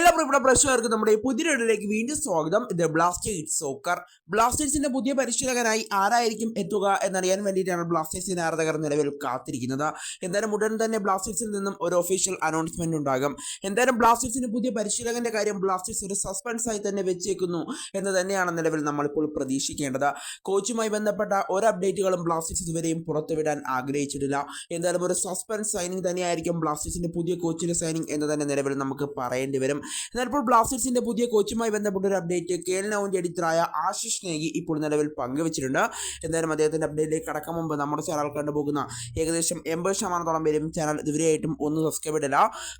എല്ലാ പ്രിയപ്പെട്ട പ്രേക്ഷകർക്കും നമ്മുടെ ഈ പുതിയ വീഡിയോയിലേക്ക് വീണ്ടും സ്വാഗതം. ഇത് ബ്ലാസ്റ്റേഴ്സ് സോക്കർ ബ്ലാസ്റ്റേഴ്സിന്റെ പുതിയ പരിശീലകനായി ആരായിരിക്കും എത്തുക എന്നറിയാൻ വേണ്ടിയിട്ടാണ് ബ്ലാസ്റ്റേഴ്സിന്റെ ആരാധകർ നിലവിൽ കാത്തിരിക്കുന്നത്. എന്തായാലും ഉടൻ തന്നെ ബ്ലാസ്റ്റേഴ്സിൽ നിന്നും ഒരു ഒഫീഷ്യൽ അനൗൺസ്മെന്റ് ഉണ്ടാകും. എന്തായാലും ബ്ലാസ്റ്റേഴ്സിന്റെ പുതിയ പരിശീലകന്റെ കാര്യം ബ്ലാസ്റ്റേഴ്സ് ഒരു സസ്പെൻസ് ആയി തന്നെ വെച്ചേക്കുന്നു എന്ന് തന്നെയാണ് നിലവിൽ നമ്മളിപ്പോൾ പ്രതീക്ഷിക്കേണ്ടത്. കോച്ചുമായി ബന്ധപ്പെട്ട ഒരു അപ്ഡേറ്റുകളും ബ്ലാസ്റ്റേഴ്സ് ഇതുവരെയും പുറത്തുവിടാൻ ആഗ്രഹിച്ചിട്ടില്ല. എന്തായാലും ഒരു സസ്പെൻസ് സൈനിങ് തന്നെയായിരിക്കും ബ്ലാസ്റ്റേഴ്സിന്റെ പുതിയ കോച്ചിന്റെ സൈനിങ് എന്ന് തന്നെ നിലവിൽ നമുക്ക് പറയേണ്ടി വരും. എന്നാൽ ഇപ്പോൾ ബ്ലാസ്റ്റേഴ്സിന്റെ പുതിയ കോച്ചുമായി ബന്ധപ്പെട്ട ഒരു അപ്ഡേറ്റ് കെ എൽ നൗവിന്റെ എഡിറ്ററായ ആശിഷ് നേഗി ഇപ്പോൾ നിലവിൽ പങ്കുവച്ചിട്ടുണ്ട്. എന്തായാലും അദ്ദേഹത്തിന്റെ അപ്ഡേറ്റിലേക്ക് കടക്കാൻ മുമ്പ് നമ്മുടെ ചാനൽ കണ്ടുപോകുന്ന ഏകദേശം എൺപത് ശതമാനത്തോളം പേരും ചാനൽ ഇതുവരെയായിട്ടും ഒന്ന് സബ്സ്ക്രൈബ് ഇടില്ല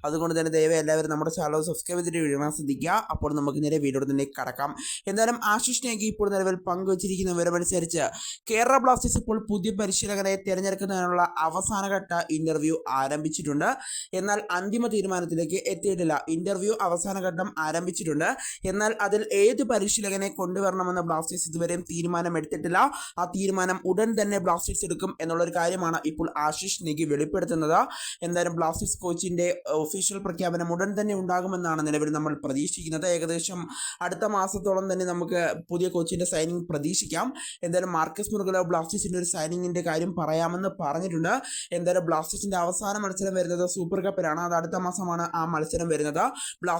അതുകൊണ്ട് തന്നെ ദയവായി എല്ലാവരും നമ്മുടെ ചാനൽ സബ്സ്ക്രൈബ് ചെയ്തിട്ട് വീഴാൻ ശ്രദ്ധിക്കുക. അപ്പോൾ നമുക്ക് നേരെ വീഡിയോ തന്നെ കടക്കാം. എന്തായാലും ആശിഷ് നേഗി ഇപ്പോൾ നിലവിൽ പങ്കുവച്ചിരിക്കുന്ന വിവരമനുസരിച്ച് കേരള ബ്ലാസ്റ്റേഴ്സ് ഇപ്പോൾ പുതിയ പരിശീലകനെ തിരഞ്ഞെടുക്കുന്നതിനുള്ള അവസാനഘട്ട ഇന്റർവ്യൂ ആരംഭിച്ചിട്ടുണ്ട്. എന്നാൽ അന്തിമ തീരുമാനത്തിലേക്ക് എത്തിയിട്ടില്ല. ഇന്റർവ്യൂ അവസാന ഘട്ടം ആരംഭിച്ചിട്ടുണ്ട്. എന്നാൽ അതിൽ ഏത് പരിശീലകനെ കൊണ്ടുവരണമെന്ന് ബ്ലാസ്റ്റേഴ്സ് ഇതുവരെയും തീരുമാനമെടുത്തിട്ടില്ല. ആ തീരുമാനം ഉടൻ തന്നെ ബ്ലാസ്റ്റേഴ്സ് എടുക്കും എന്നുള്ള ഒരു കാര്യമാണ് ഇപ്പോൾ ആശിഷ് നിഗി വെളിപ്പെടുത്തുന്നത്. എന്തായാലും ബ്ലാസ്റ്റേഴ്സ് കോച്ചിന്റെ ഒഫീഷ്യൽ പ്രഖ്യാപനം ഉടൻ തന്നെ ഉണ്ടാകുമെന്നാണ് നിലവിൽ നമ്മൾ പ്രതീക്ഷിക്കുന്നത്. ഏകദേശം അടുത്ത മാസത്തോളം തന്നെ നമുക്ക് പുതിയ കോച്ചിന്റെ സൈനിങ് പ്രതീക്ഷിക്കാം. എന്തായാലും മാർക്കസ് മുറുകല ബ്ലാസ്റ്റേഴ്സിന്റെ ഒരു സൈനിങ്ങിന്റെ കാര്യം പറയാമെന്ന് പറഞ്ഞിട്ടുണ്ട്. എന്തായാലും ബ്ലാസ്റ്റേഴ്സിന്റെ അവസാന മത്സരം വരുന്നത് സൂപ്പർ കപ്പിലാണ്. അത് അടുത്ത മാസമാണ് ആ മത്സരം വരുന്നത്.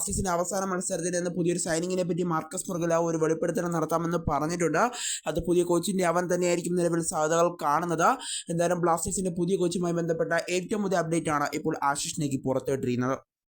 ബ്ലാസ്റ്റേഴ്സിന്റെ അവസാന മത്സരത്തിൽ നിന്ന് പുതിയൊരു സൈനിങ്ങിനെ പറ്റി മാർക്കസ് മുറുകല ഒരു വെളിപ്പെടുത്തൽ നടത്താമെന്ന് പറഞ്ഞിട്ടുണ്ട്. അത് പുതിയ കോച്ചിന്റെ അവൻ തന്നെയായിരിക്കും നിലവിൽ സാധ്യതകൾ കാണുന്നത്. എന്തായാലും ബ്ലാസ്റ്റേഴ്സിന്റെ പുതിയ കോച്ചുമായി ബന്ധപ്പെട്ട ഏറ്റവും പുതിയ അപ്ഡേറ്റ് ആണ് ഇപ്പോൾ ആശിഷ് നേക്ക് പുറത്തുവിട്ടിരിക്കുന്നത്